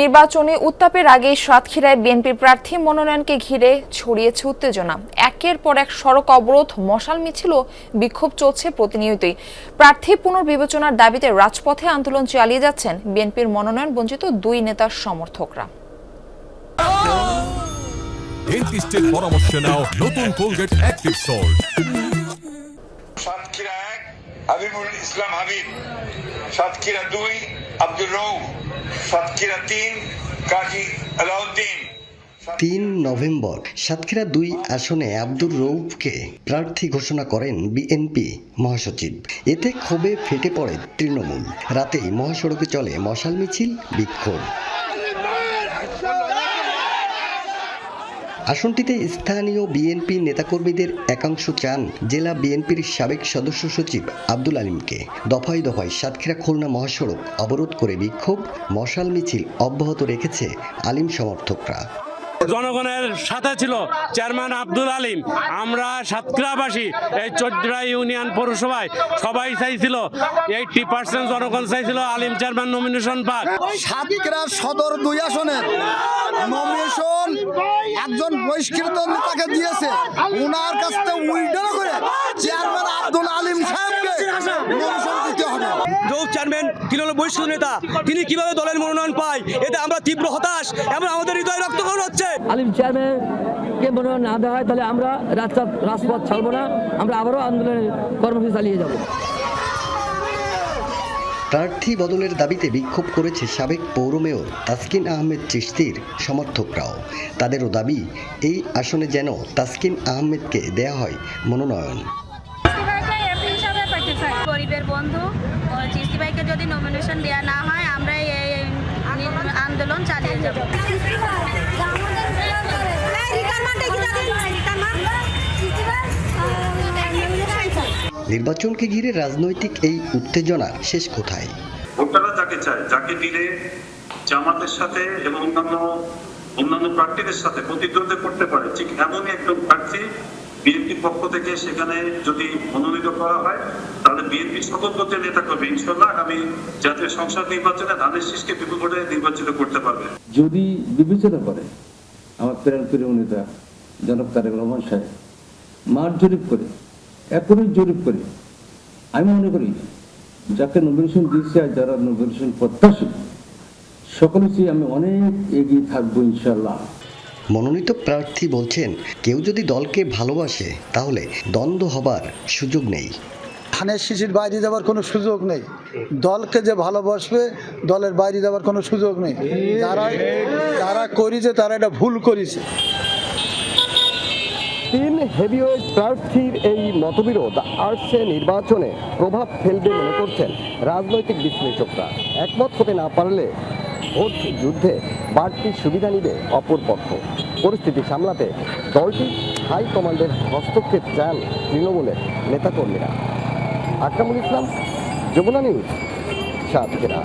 নির্বাচনে উত্তাপের আগে সাতক্ষীরায় বিএনপি প্রার্থী মনোনয়নকে ঘিরে ছড়িয়েছে উত্তেজনা। একের পর এক সড়ক অবরোধ মশাল মিছিল বিক্ষোভ চলছে প্রতিনিয়তই। প্রার্থী পুনর্বিবেচনার দাবিতে রাজপথে আন্দোলন চালিয়ে যাচ্ছেন বিএনপির মনোনয়ন বঞ্চিত দুই নেতার সমর্থকরা। ডেন্টিস্টের পরামর্শ নাও নতুন কোলগেট অ্যাক্টিভ সল্ট। সাতক্ষীরা এক হাবিবুল ইসলাম হাবিব সাতক্ষীরা দুই তিন তিন নভেম্বর, সাতক্ষীরা দুই আসনে আব্দুর রৌফকে প্রার্থী ঘোষণা করেন বিএনপি মহাসচিব। এতে ক্ষোভে ফেটে পড়ে তৃণমূল। রাতেই মহাসড়কে চলে মশাল মিছিল, বিক্ষোভ। আসনটিতে স্থানীয় বিএনপি নেতাকর্মীদের একাংশ চান জেলা বিএনপির সাবেক সদস্য সচিব আব্দুল আলিমকে। দফায় দফায় সাতক্ষীরা খুলনা মহাসড়ক অবরোধ করে বিক্ষোভ, মশাল মিছিল অব্যাহত রেখেছে আলিম সমর্থকরা। জনগণের সাথে ছিল চেয়ারম্যান আব্দুল আলিম। আমরা সাতক্ষীরাবাসী, এই চোদ্দা ইউনিয়ন পৌরসভায় সবাই চাইছিল, এইটটি পার্সেন্ট জনগণ চাইছিল আলিম চেয়ারম্যান নমিনেশন পাক। সাতক্ষীরা সদর দুই আসনের নমিনেশন একজন বহিষ্কৃত নেতাকে দিয়েছে। ওনার কাছ থেকে উল্টো করে চেয়ারম্যান আব্দুল আলিম সাহেবকে চেয়ারম্যান তিনি হলো বহিষ্কৃত নেতা। তিনি কীভাবে দলের মনোনয়ন পায় এতে আমরা তীব্র হতাশ এবং আমাদের হৃদয় রক্তকরণ হচ্ছে। আলিম চেয়ারম্যানকে মনোনয়ন না দেওয়া হয় তাহলে আমরা রাস্তা রাজপথ ছাড়বো না আমরা আবারও আন্দোলনের কর্মসূচি চালিয়ে যাব। প্রার্থী বদলের দাবিতে বিক্ষোভ করেছে সাবেক পৌর মেয়র তাসকিন আহমেদ চিশতির সমর্থকরাও। তাদেরও দাবি এই আসনে যেন তাসকিন আহমেদকে দেয়া হয় মনোনয়ন। গরিবের বন্ধু ভাইকে যদি নমিনেশন দেওয়া না হয় আমরা এই এই আন্দোলন চালিয়ে যাব। নির্বাচনকে ঘিরে রাজনৈতিক এই উত্তেজনা শেষ কোথায়? ভোটাররা যাকে চায় যাকে দিলে জামাতের সাথে এবং অন্যান্য অন্যান্য প্রার্থীদের সাথে প্রতিদ্বন্দ্বিতা করতে পারে ঠিক এমনই একজন প্রার্থী বিএনপির পক্ষ থেকে সেখানে যদি মনোনীত করা হয়, তাহলে বিএনপি সকল পথে নেতা করবে ইনশাল্লাহ আগামী জাতীয় সংসদ নির্বাচনে ধানের শীষকে বিপুল ভোটে নির্বাচিত করতে পারবে। যদি বিবেচনা করে, আমার প্রেরণ প্রিয় নেতা জনক তারেক রহমান সাহেব মাঠ জরিপ করে, এখনই জরিপ করে, আমি মনে করি যাকে নমিনেশন দিয়েছে আর যারা নমিনেশন প্রত্যাশী সকলে চেয়ে আমি অনেক এগিয়ে থাকব ইনশাল্লাহ মনোনীত প্রার্থী বলছেন কেউ যদি দলকে ভালোবাসে তাহলে দ্বন্দ্ব হবার সুযোগ নেই। ধানের শিশির বাইরে যাওয়ার কোনো সুযোগ নেই। দলকে যে ভালোবাসবে দলের বাইরে যাওয়ার কোনো সুযোগ নেই। যারা যারা করেছে তারা এটা ভুল করেছে। তিন হেভিওয়েট প্রার্থীর এই মতবিরোধ আসছে নির্বাচনে প্রভাব ফেলবে মনে করছেন রাজনৈতিক বিশ্লেষকরা। একমত হতে না পারলে ভোট যুদ্ধে বাড়তি সুবিধা নিবে অপর পক্ষ। পরিস্থিতি সামলাতে দলটি হাইকমান্ডের হস্তক্ষেপ চান তৃণমূলের নেতাকর্মীরা। আকরামুল ইসলাম, যমুনা নিউজ, সাতক্ষীরা।